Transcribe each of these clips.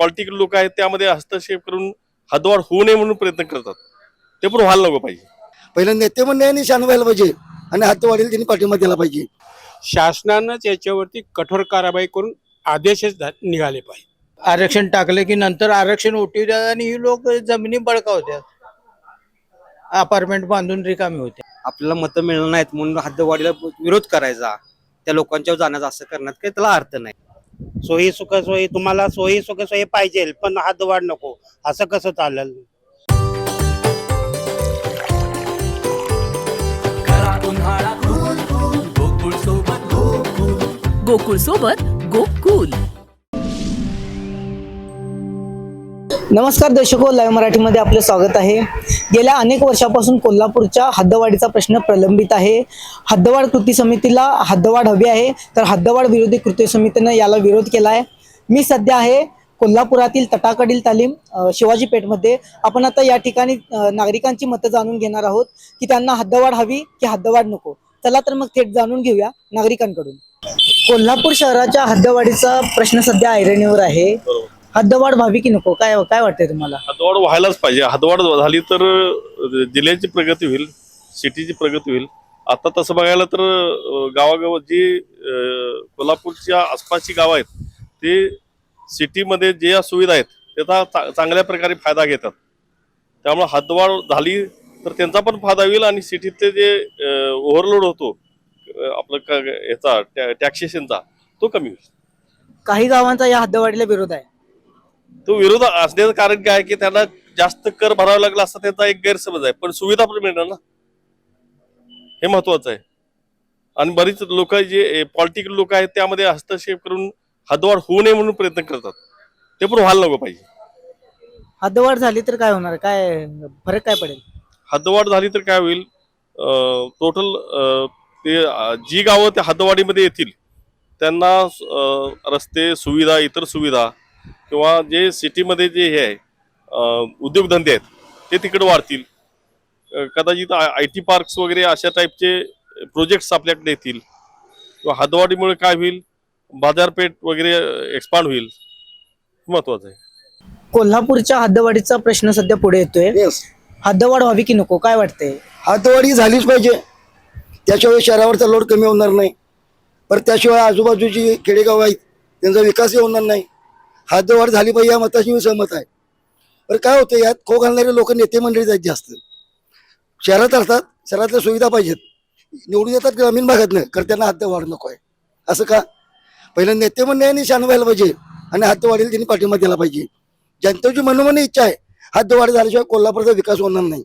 Political लोक आहेत त्यामध्ये हस्तक्षेप करून हद्दवाढ होऊ नये म्हणून प्रयत्न करतात. ते पण व्हायला नको पाहिजे. पहिलं नेते मंडळांनी शान व्हायला पाहिजे. आणि हातवाढीला त्यांनी पाठिंबा दिला पाहिजे. शासनानंच याच्यावरती कठोर कारवाई करून आदेशच निघाले पाहिजे. आरक्षण टाकले की नंतर आरक्षण उठवतात आणि ही लोक जमिनी बळकावतात. अपार्टमेंट बांधून रिकामी होते. आपल्याला मतं मिळणार नाहीत म्हणून हद्दवाढीला विरोध करायचा. त्या लोकांच्यावर जाण्याचा असं करण्यात काही त्याला अर्थ नाही. सोयी सुख सोयी तुम्हाला सोयी सुख सोयी पाहिजे पण हद्दवाढ नको. असं कसं चालेल? गोकुळ. सोबत गोकुल नमस्कार दर्शको लाईव्ह मराठीमध्ये आपलं स्वागत आहे. गेल्या अनेक वर्षापासून कोल्हापूरच्या हद्दवाढीचा प्रश्न प्रलंबित आहे. हद्दवाढ कृती समितीला हद्दवाढ हवी आहे तर हद्दवाढ विरोधी कृती समितीनं याला विरोध केला आहे मी सध्या आहे कोल्हापुरातील तटाकडील तालीम शिवाजी पेठमध्ये. आपण आता या ठिकाणी नागरिकांची मतं जाणून घेणार आहोत की त्यांना हद्दवाढ हवी की हद्दवाढ नको. चला तर मग थेट जाणून घेऊया नागरिकांकडून. कोल्हापूर शहराच्या हद्दवाढीचा प्रश्न सध्या ऐरणीवर आहे. हद्दवाढ व्हावी की नको? काय काय वाटतंय तुम्हाला? हद्दवाढ व्हायलाच पाहिजे. हद्दवाढ झाली तर अ, जिल्ह्याची प्रगती होईल सिटीची प्रगती होईल. आता तसं बघायला तर अ, गावागावात जी अ, कोल्हापूरच्या आसपासची गावं आहेत ते सिटीमध्ये जे या सुविधा आहेत त्याचा चा- चांगल्या प्रकारे फायदा घेतात. त्यामुळे हद्दवाढ झाली तर त्यांचा पण फायदा होईल आणि सिटीतले जे ओव्हरलोड होतो अ, आपलं क- याचा टॅक्सेशनचा तो कमी होईल. काही गावांचा या हद्दवाढीला विरोध आहे. तो विरोध असण्याचं कारण काय की त्यांना जास्त कर भरावा लागला असता त्याचा एक गैरसमज आहे. पण सुविधा पण मिळणार ना? हे महत्वाचं आहे. आणि बरीच लोक जे पॉलिटिकल लोक आहेत त्यामध्ये हस्तक्षेप करून हद्दवाढ होऊ नये म्हणून प्रयत्न करतात. ते पण व्हायला नको पाहिजे. हद्दवाढ झाली तर काय होणार? काय फरक काय पडेल? हद्दवाढ झाली तर काय होईल? टोटल ते जी गावं त्या हद्दवाढीमध्ये येतील त्यांना रस्ते सुविधा इतर सुविधा किंवा जे सिटीमध्ये जे हे आहे उद्योगधंदे आहेत ते तिकडे वाढतील. कदाचित आय टी पार्क्स वगैरे अशा टाईपचे प्रोजेक्ट्स आपल्याकडे येतील. किंवा हद्दवाढीमुळे काय होईल बाजारपेठ वगैरे एक्सपांड होईल महत्वाचं आहे. कोल्हापूरच्या हद्दवाढीचा प्रश्न सध्या पुढे येतोय. येस हद्दवाढ व्हावी की नको काय वाटतंय? हातवाढी झालीच पाहिजे. त्याशिवाय शहरावरचा लोड कमी होणार नाही. पर त्याशिवाय आजूबाजूची खेडेगाव आहेत त्यांचा विकासही होणार नाही. हद्दवाढ झाली पाहिजे या मताशी मी सहमत आहे. पण काय होतं यात? खो घालणारे लोक नेते मंडळी आहेत जास्त. शहरात असतात शहरातल्या सुविधा पाहिजेत. निवडून येतात ग्रामीण भागातनं तर हद्दवाढ नको आहे असं का? पहिलं नेते मंडळांनी शान व्हायला पाहिजे आणि हद्दवाढीला त्यांनी पाठिंबा दिला पाहिजे. जनतेची मनोमनी इच्छा आहे हद्दवाढ झाल्याशिवाय कोल्हापूरचा विकास होणार नाही.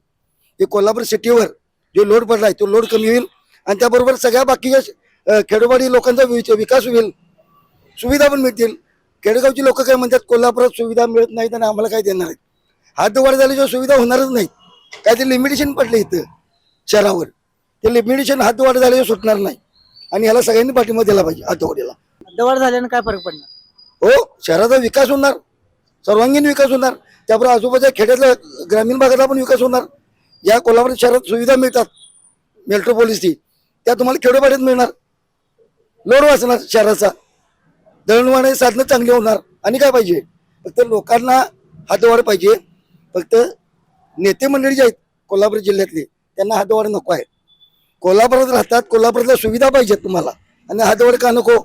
हे कोल्हापूर सिटीवर जो लोड पडला आहे तो लोड कमी होईल आणि त्याबरोबर सगळ्या बाकीच्या खेडोपाडी लोकांचा वि- विकास होईल. सुविधा पण मिळतील. खेडेगावची लोक काय म्हणतात कोल्हापुरात सुविधा मिळत नाहीत आणि आम्हाला काय देणार आहेत? हातवाढ झाल्याशिवाय सुविधा होणारच नाही काय ते लिमिटेशन पडलं इथं शहरावर. ते लिमिटेशन हातवाढ झाल्याशिवाय सुटणार नाही. आणि ह्याला सगळ्यांनी पाठिंबा दिला पाहिजे हातवाढीला हद्दवाढ झाल्यानं काय फरक पडणार? हो शहराचा विकास होणार. सर्वांगीण विकास होणार. त्याबरोबर आजूबाजूच्या खेड्यातल्या ग्रामीण भागातला पण विकास होणार. या कोल्हापूर शहरात सुविधा मिळतात मेट्रोपोलिसची त्या तुम्हाला खेडोपाड्यात मिळणार. लोड वाचणार शहराचा. दळणवळणाची साधनं चांगली होणार. आणि काय पाहिजे? फक्त लोकांना हातवाढ पाहिजे. फक्त नेते मंडळी जे आहेत कोल्हापूर जिल्ह्यातले त्यांना हातवाढ नको आहे. कोल्हापुरात राहतात कोल्हापुरातल्या सुविधा पाहिजेत तुम्हाला. आणि हातवाढ का नको?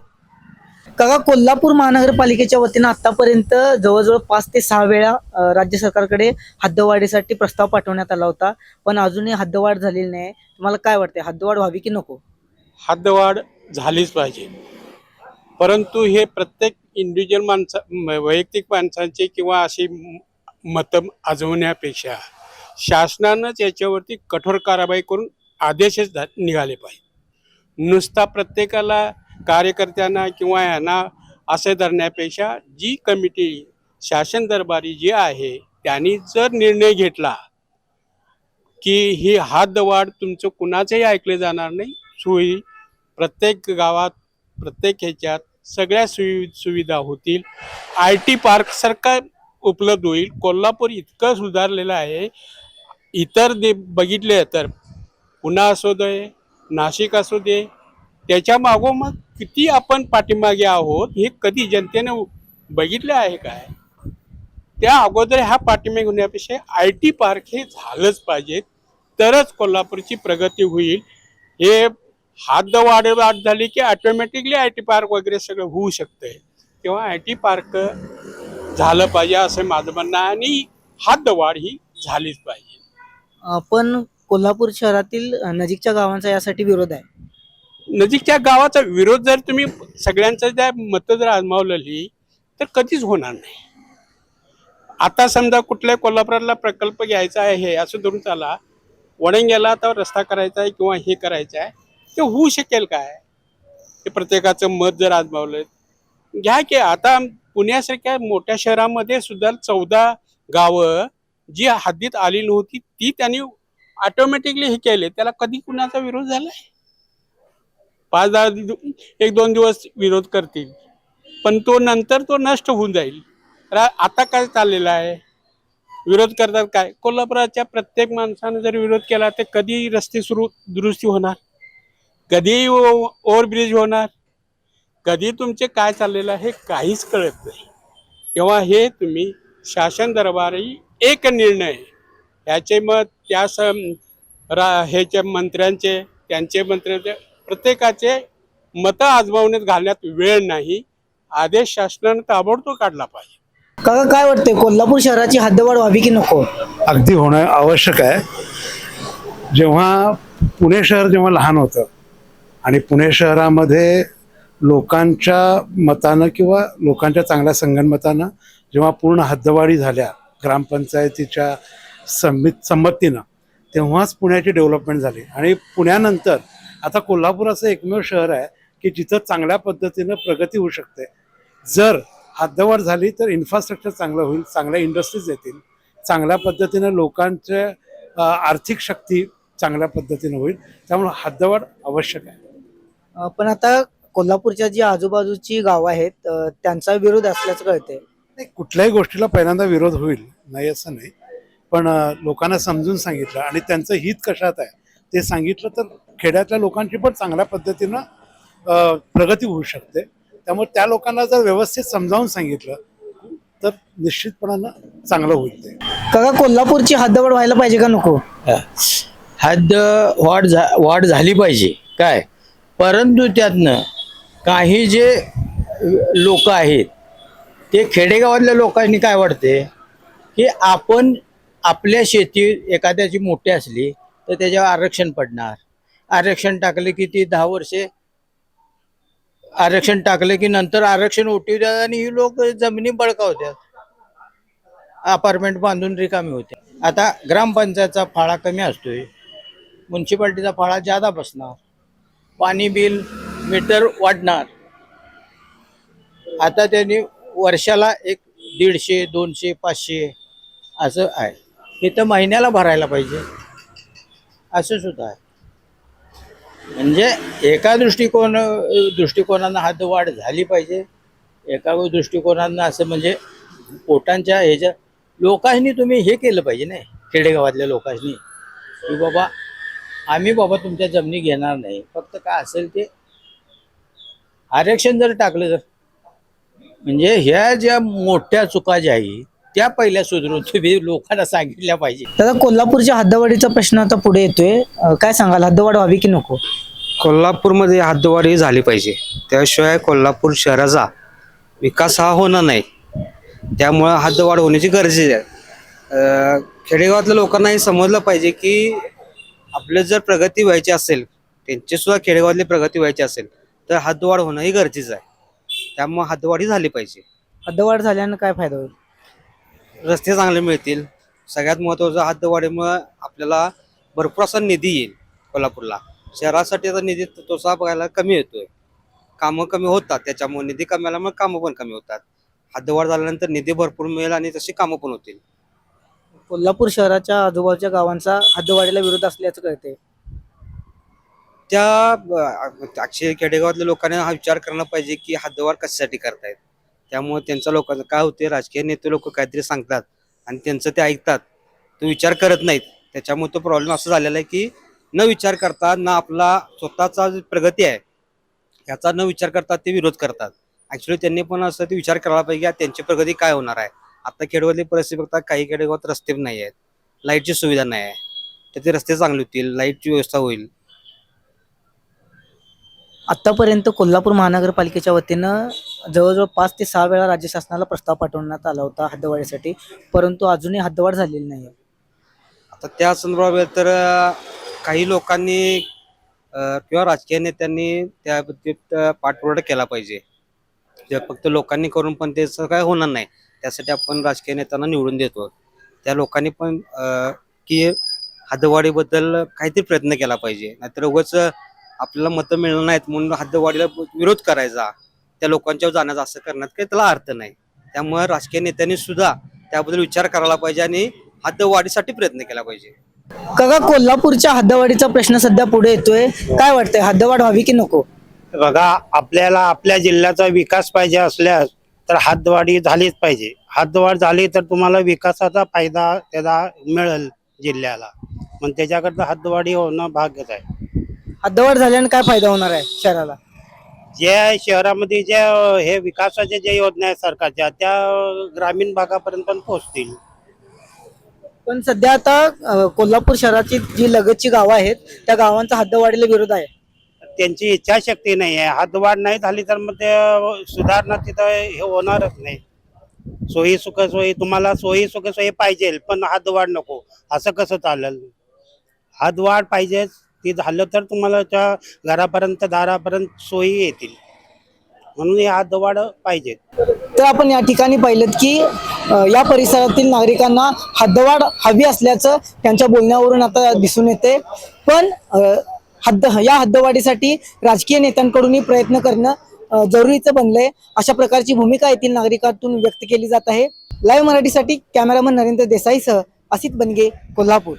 काका कोल्हापूर महानगरपालिकेच्या वतीनं आतापर्यंत जवळजवळ पाच ते सहा वेळा राज्य सरकारकडे हद्दवाढीसाठी प्रस्ताव पाठवण्यात आला होता. पण अजूनही हद्दवाढ झालेली नाही. तुम्हाला काय वाटते हद्दवाढ व्हावी की नको? हद्दवाढ झालीच पाहिजे. परंतु हे प्रत्येक इंडिव्हिज्युअल माणसा वैयक्तिक माणसांचे किंवा अशी मतं आजवण्यापेक्षा शासनानंच याच्यावरती कठोर कारवाई करून आदेशच निघाले पाहिजे. नुसता प्रत्येकाला कार्यकर्त्यांना किंवा यांना असे धरण्यापेक्षा जी कमिटी शासन दरबारी जी आहे त्यांनी जर निर्णय घेतला की ही हातवाढ तुमचं कुणाचंही ऐकले जाणार नाही सोयी प्रत्येक गावात प्रत्येक ह्याच्यात सगळ्या सुवि सुविधा होतील. आय टी पार्क उपलब्ध होईल. कोल्हापूर इतकं सुधारलेलं आहे. इतर दे बघितले तर पुन्हा असू दे नाशिक असू दे त्याच्या मागोमाग किती आपण पाठीमागे आहोत हे कधी जनतेने बघितलं आहे काय त्या अगोदर ह्या पाठीमागे होण्यापेक्षा आय टी पार्क हे झालंच पाहिजे. तरच कोल्हापूरची प्रगती होईल. हे हात वाढ वाढ झाली की ऑटोमॅटिकली आय टी पार्क वगैरे सगळं होऊ शकतंय तेव्हा आय टी पार्क झालं पाहिजे असं माझं म्हणणं आहे आणि हातवाढ ही झालीच पाहिजे. पण कोल्हापूर शहरातील नजीकच्या गावांचा यासाठी विरोध आहे. नजीकच्या गावाचा विरोध जर तुम्ही सगळ्यांचं जर मतं जर आजमावलेली तर कधीच होणार नाही. आता समजा कुठल्या कोल्हापुरातला प्रकल्प घ्यायचा आहे हे असं धरून चाला वडंग्याला आता रस्ता करायचा आहे किंवा हे करायचं आहे ते होऊ शकेल काय? ते प्रत्येकाचं मत जर आजमावलं घ्या की आता पुण्यासारख्या मोठ्या शहरामध्ये सुद्धा चौदा गावं जी हद्दीत आली नव्हती ती त्यांनी ऑटोमॅटिकली हे केले. त्याला कधी कुणाचा विरोध झालाय? पाच दहा एक दोन दिवस विरोध करतील. पण तो नंतर तो नष्ट होऊन जाईल. आता काय चाललेलं आहे? विरोध करतात काय? कोल्हापुराच्या प्रत्येक माणसानं जर विरोध केला तर कधी रस्ते सुरू दुरुस्ती होणार? कधी ओव्हरब्रिज होणार? कधी तुमचे काय चाललेलं आहे हे काहीच कळत नाही. तेव्हा हे तुम्ही शासन दरबारी एक निर्णय ह्याचे मत त्या रा ह्याच्या मंत्र्यांचे त्यांचे मंत्र्यांचे प्रत्येकाचे मतं आजमावण्यात घालण्यात वेळ नाही. आदेश शासनानं ताबडतोब काढला पाहिजे. काका काय वाटतंय? कोल्हापूर शहराची हद्दवाढ व्हावी की नको? अगदी होणं आवश्यक आहे. जेव्हा पुणे शहर जेव्हा लहान होतं आणि पुणे शहरामध्ये लोकांच्या मतानं किंवा लोकांच्या चांगल्या संगणमतानं जेव्हा पूर्ण हद्दवाढी झाल्या ग्रामपंचायतीच्या संमित संमतीनं तेव्हाच पुण्याची डेव्हलपमेंट झाली. आणि पुण्यानंतर आता कोल्हापूर असं एकमेव शहर आहे की जिथं चांगल्या पद्धतीनं प्रगती होऊ शकते. जर हद्दवाढ झाली तर इन्फ्रास्ट्रक्चर चांगलं होईल चांगल्या इंडस्ट्रीज येतील चांगल्या पद्धतीनं लोकांचे आर्थिक शक्ती चांगल्या पद्धतीनं होईल. त्यामुळे हद्दवाढ आवश्यक आहे. पण आता कोल्हापूरच्या जी आजूबाजूची गावं आहेत त्यांचा विरोध असल्याचं कळतंय. नाही कुठल्याही गोष्टीला पहिल्यांदा विरोध होईल नाही असं नाही. पण लोकांना समजून सांगितलं आणि त्यांचं हित कशात आहे ते सांगितलं तर खेड्यातल्या लोकांची पण चांगल्या पद्धतीनं प्रगती होऊ शकते. त्यामुळे त्या लोकांना जर व्यवस्थित समजावून सांगितलं तर निश्चितपणानं चांगलं होईल ते. काका कोल्हापूरची हद्दवाढ व्हायला पाहिजे का नको? हद्द वाढ झा वाढ झाली पाहिजे. काय? परंतु त्यातनं काही जे लोक आहेत ते खेडेगावातल्या लोकांनी काय वाटते की आपण आपल्या शेती एखाद्याची मोठी असली तर त्याच्यावर आरक्षण पडणार. आरक्षण टाकले की ती दहा वर्षे आरक्षण टाकले की नंतर आरक्षण उठवतात आणि ही लोक जमिनी बळकावतात. अपार्टमेंट बांधून रिकामी होते. आता ग्रामपंचायतचा फाळा कमी असतोय. म्युन्सिपाल्टीचा फाळा जादा बसणार. पाणी बिल मीटर वाढणार. आता त्यांनी वर्षाला एक दीडशे दोनशे पाचशे असं आहे. हे तर महिन्याला भरायला पाहिजे. असं सुद्धा आहे. म्हणजे एका दृष्टिकोन दृष्टिकोनानं हात वाढ झाली पाहिजे. एका दृष्टिकोनानं असं म्हणजे पोटांच्या ह्याच्या लोकांनी तुम्ही हे केलं पाहिजे नाही खेडेगावातल्या लोकांनी. की बाबा आम्ही बाबा तुमच्या जमिनी घेणार नाही. फक्त काय असेल ते आरक्षण जर टाकलं तर. म्हणजे ह्या ज्या मोठ्या चुका ज्या आहेत त्या पहिल्या सुधारून तुम्ही लोकांना सांगितल्या पाहिजे. दादा कोल्हापूरच्या हद्दवाढीचा प्रश्न आता पुढे येतोय. अ, काय सांगाल? हद्दवाढ व्हावी की नको? कोल्हापूरमध्ये हद्दवाढ ही झाली पाहिजे. त्याशिवाय कोल्हापूर शहराचा विकास हा होणार नाही. त्यामुळं हद्दवाढ होण्याची गरजेची आहे. अं, खेडेगावातल्या लोकांना हे समजलं पाहिजे की आपलं जर प्रगती व्हायची असेल त्यांची सुद्धा खेडेगावातली प्रगती व्हायची असेल तर हद्दवाढ होणं ही गरजेचं आहे. त्यामुळे हद्दवाढ ही झाली पाहिजे. हद्दवाढ झाल्यानं काय फायदा होईल? रस्ते चांगले मिळतील. सगळ्यात महत्त्वाचं हद्दवाढीमुळं आपल्याला भरपूर असा निधी येईल कोल्हापूरला. शहरासाठी आता निधी तसा बघायला कमी येतोय. कामं कमी होतात त्याच्यामुळे निधी कमी आल्यामुळे कामं पण कमी होतात. हद्दवाढ झाल्यानंतर निधी भरपूर मिळेल आणि तशी कामं पण होतील. कोल्हापूर शहराच्या आजूबाजूच्या गावांचा हद्दवाढीला विरोध असल्याचं कळते त्या अक्षय खेडेगावातल्या लोकांनी हा विचार करायला पाहिजे की हद्दवाढ कशासाठी करतायत? त्यामुळे त्यांच्या लोकांचं काय होते राजकीय नेते लोक काहीतरी सांगतात आणि त्यांचं ते ऐकतात. तो विचार करत नाहीत. त्याच्यामुळे तो प्रॉब्लेम असा झालेला आहे की न विचार करता ना आपला स्वतःचा जी प्रगती आहे याचा न विचार करता ते विरोध करतात. ॲक्च्युली त्यांनी पण असं ते विचार करायला पाहिजे की त्यांची प्रगती काय होणार आहे? आता खेडेगावातली परिस्थिती बघता काही खेडेगावात रस्ते पण नाही आहेत लाईटची सुविधा नाही आहे. तर ते रस्ते चांगले होतील लाईटची व्यवस्था होईल. आतापर्यंत कोल्हापूर महानगरपालिकेच्या वतीनं जवळजवळ पाच ते सहा वेळा राज्य शासनाला प्रस्ताव पाठवण्यात आला होता हद्दवाढीसाठी परंतु अजूनही हद्दवाढ झालेली नाही आता त्या संदर्भात तर काही लोकांनी अं, किंवा राजकीय नेत्यांनी त्या बाबतीत अं, पाठपुरावा केला पाहिजे. जे फक्त लोकांनी करून पण त्याचं काय होणार नाही. त्यासाठी आपण राजकीय नेत्यांना निवडून देतो. त्या लोकांनी पण की हद्दवाढीबद्दल काहीतरी प्रयत्न केला पाहिजे. नाहीतर उगाच आपल्याला मतं मिळणार नाहीत म्हणून हद्दवाढीला विरोध करायचा. त्या लोकांच्यावर जाण्याचा असं करण्यात काही त्याला अर्थ नाही. त्यामुळे राजकीय नेत्यांनी सुद्धा त्याबद्दल विचार करायला पाहिजे आणि हद्दवाढीसाठी प्रयत्न केला पाहिजे. काका कोल्हापूरच्या हद्दवाढीचा प्रश्न सध्या पुढे येतोय. काय वाटतंय? हद्दवाढ व्हावी की नको? बघा आपल्याला आपल्या जिल्ह्याचा विकास पाहिजे असल्यास तर हद्दवाढी झालीच पाहिजे. हद्दवाढ झाली तर तुम्हाला विकासाचा फायदा त्याचा मिळेल जिल्ह्याला. मग त्याच्याकरता हद्दवाढी होणं भाग्यच आहे. हद्दवाढ झाल्याने काय फायदा होणार आहे शहराला? जे शहरामध्ये जे हे विकासाच्या ज्या योजना आहेत सरकारच्या त्या ग्रामीण भागापर्यंत पण पोहोचतील. पण सध्या आता अं, कोल्हापूर शहराची जी लगतची गावं आहेत त्या गावांचा हद्दवाढीला विरोध आहे. त्यांची इच्छाशक्ती नाही आहे. हातवाढ नाही झाली तर मग ते सुधारणा तिथं हे होणारच नाही. सोयी सुख सोयी तुम्हाला सोयी सुख सोयी पाहिजे पण हातवाढ नको. असं कसं चालेल? हातवाढ पाहिजेच ती झालं तर तुम्हाला त्या घरापर्यंत दारापर्यंत सोयी येतील. म्हणून हे हातवाढ पाहिजे. तर आपण या ठिकाणी पाहिलं की या परिसरातील नागरिकांना हद्दवाढ हवी असल्याचं त्यांच्या बोलण्यावरून आता दिसून येते. पण हद्द या हद्दवाढीसाठी राजकीय नेत्यांकडूनही प्रयत्न करणं जरुरीचं बनलंय. अशा प्रकारची भूमिका येथील नागरिकातून व्यक्त केली जात आहे. लाईव्ह मराठीसाठी कॅमेरामन नरेंद्र देसाईसह असित बनगे कोल्हापूर.